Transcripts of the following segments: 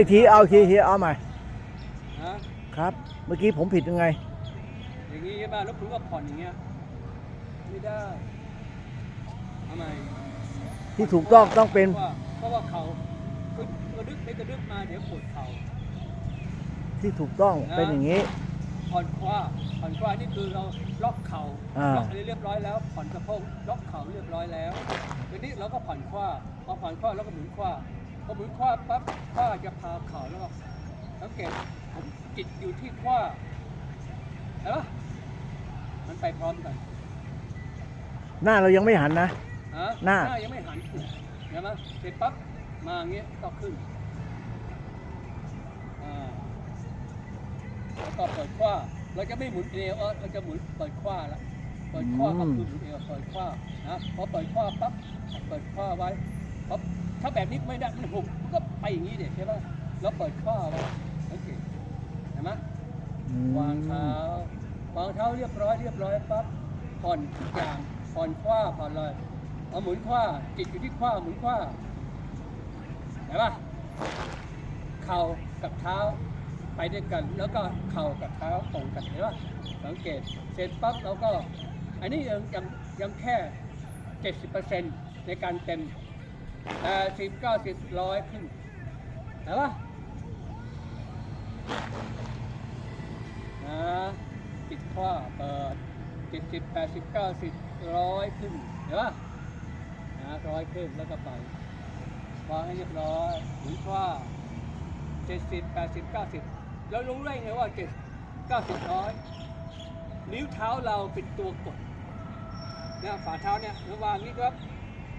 อีกทีเอาอีกทีทีเอาใหม่นะครับ เมื่อกี้ผมผิดยังไง อย่างนี้ใช่ป่ะแล้วคุณก็ผ่อนอย่างเงี้ยไม่ได้ทำไมที่ถูกต้องต้องเป็น เพราะว่าเขากระดึกไปกระดึกมาเดี๋ยวปวดเข่าที่ถูกต้องเป็นอย่างนี้ ผ่อนคว้าผ่อนคว้านี่คือเราล็อกเข่าล็อกอะไรเรียบร้อยแล้ว ผ่อนสะโพกล็อกเข่าเรียบร้อยแล้วทีนี้เราก็ผ่อนคว้าพอผ่อนคว้าแล้วก็หมุนคว้า อหมุนคว้าปั๊บคว้าจะพาเข่าแล้วก็สังเกตผมจิตอยู่ที่คว้าเห็นปะมันไปพร้อมกันหน้าเรายังไม่หันนะฮะหน้ายังไม่หันเห็นไหมเสร็จปั๊บมาอย่างเงี้ยก็ขึ้นอ่าแล้วก็เปิดคว้าเราจะไม่หมุนเอวเออเราจะหมุนเปิดคว้าละเปิดคว้าก็คือหมุนเอวเปิดคว้านะพอเปิดคว้าปั๊บเปิดคว้าไว้ปั๊บ ถ้าแบบนี้ไม่ได้มันหุบมันก็ไปอย่างนี้เด็ใช่ปะแล้วเปิดคว้าไว้โอเคเห็นไหมอืมวางเท้าวางเท้าเรียบร้อยเรียบร้อยปั๊บผ่อนทุกอย่างผ่อนคว้าผ่อนเลยเอาหมุนคว้าจิตอยู่ที่คว้าหมุนคว้าเห็นปะเข่ากับเท้าไปด้วยกัน แล้วก็เข่ากับเท้าตรงกันเห็นปะสังเกตเสร็จปั๊บเราก็ อันนี้ยังยังยังแค่เจ็ดสิบเปอร์เซ็นต์ในการเต็ม แต่สิบเก้าสิบร้อยขึ้นเห็นปะนะติดข้อเปิดเจ็ดสิบแปดสิบเก้าสิบร้อยขึ้นเห็นปะนะร้อยขึ้นแล้วก็ไปวางให้เรียบร้อยหมุนข้อเจ็ดสิบแปดสิบเก้าสิบแล้วรู้ได้ไงว่าเจ็ดเก้าสิบร้อยนิ้วเท้าเราเป็นตัวกดเนี่ยฝ่าเท้าเนี่ยระวางนี้ครับ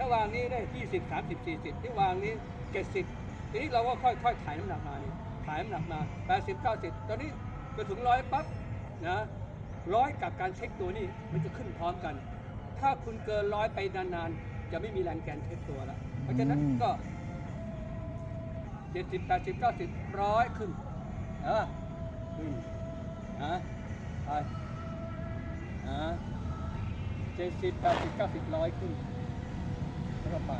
ถ้าวางนี้ได้ยี่สิบสามสิบสี่สิบที่วางนี้เจ็ดสิบทีนี้เราก็ค่อยๆถ่ายน้ำหนักมานี่ถ่ายน้ำหนักมาแปดสิบเก้าสิบตอนนี้ไปถึงร้อยปั๊บนะร้อยกับการเช็คตัวนี่มันจะขึ้นพร้อมกัน ถ้าคุณเกินร้อยไปนานๆ จะไม่มีแรงแกนเช็คตัวแล้วเพราะฉะนั้นก็เจ็ดสิบแปดสิบเก้าสิบร้อยขึ้นเออขึ้นนะไปนะเจ็ดสิบแปดสิบเก้าสิบร้อยขึ้นแล้วก็ ไป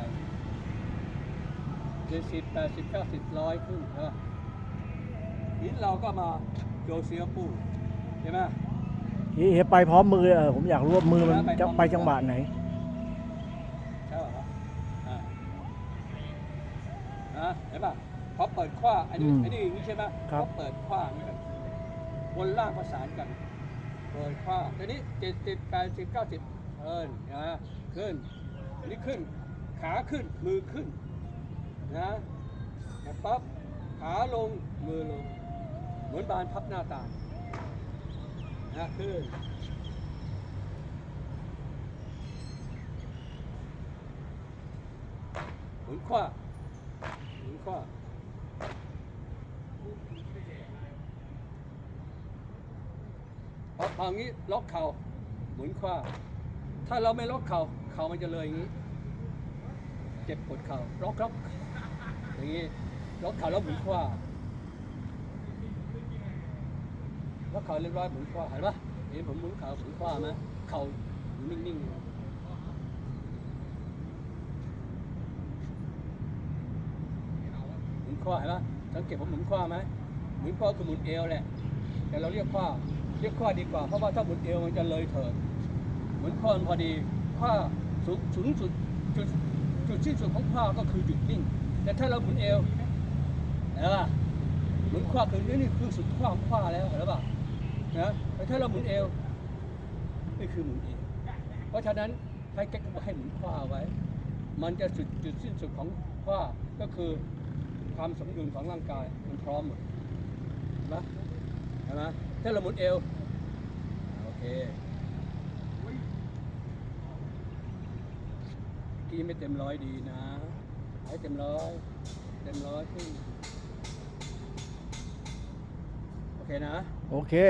เจ็ดสิบแปดสิบเก้าสิบร้อยขึ้นใช่ปะทีนี้เราก็มาโยเซียปูใช่ไหมทีเฮียไปพร้อมมือเออผมอยากรู้ว่ามือมันจะไปจังหวะไหนใช่ป่ะครับอ่าอะเห็นป่ะพอเปิดขว้าอันนี้อืมอันนี้อย่างนี้ใช่ไหมครับพอเปิดขว้านี่กันบนล่างประสานกันเปิดขว้าทีนี้เจ็ดสิบแปดสิบเก้าสิบเอินนะขึ้นอันนี้ขึ้น ขาขึ้นมือขึ้นนะแล้วปั๊บขาลงมือลง เหมือนบานพับหน้าตางนะขึ้นหมุนขว้าหมุนขว้าพอพออย่างนี้ล็อกเข่าหมุนขว้าถ้าเราไม่ล็อกเข่าเข่ามันจะเลยอย่างนี้ เจ็บปวดเข่าล็อกล็อกอย่างนี้ล็อกเข่าแล้วหมุนขว้าล็อกเข่าเรียบร้อยหมุนขว้าเห็นปะเห็นผมหมุนเข่าหมุนขว้าไหมเข่านิ่งๆหมุนข้อเห็นไหมสังเกตผมหมุนข้อไหมหมุนข้อคือหมุนเอวแหละแต่เราเรียกข้อเรียกข้อดีกว่าเพราะว่าถ้าหมุนเอวมันจะเลยเถิดหมุนข้อมันพอดีข้อสูงสูงสุดจุด จุดสิ้นสุดของข้อก็คือหยุดนิ่ง แต่ถ้าเราหมุนเอวนะหมุนข้อคือนี่นี่คือสุดข้อของข้อแล้วเห็นป่ะนะแต่ถ้าเราหมุนเอวนี่คือหมุนเอวเพราะฉะนั้นให้แก๊กให้หมุนข้อไว้ มันจะจุดจุดสิ้นสุดของข้อก็คือความสมดุลของร่างกายมันพร้อมหมดนไหมเห็นไหมถ้าเราหมุนเอวโอเค ที่ไม่เต็มร้อยดีนะให้เต็มร้อยเต็มร้อยขึ้นโอเคนะ โอเค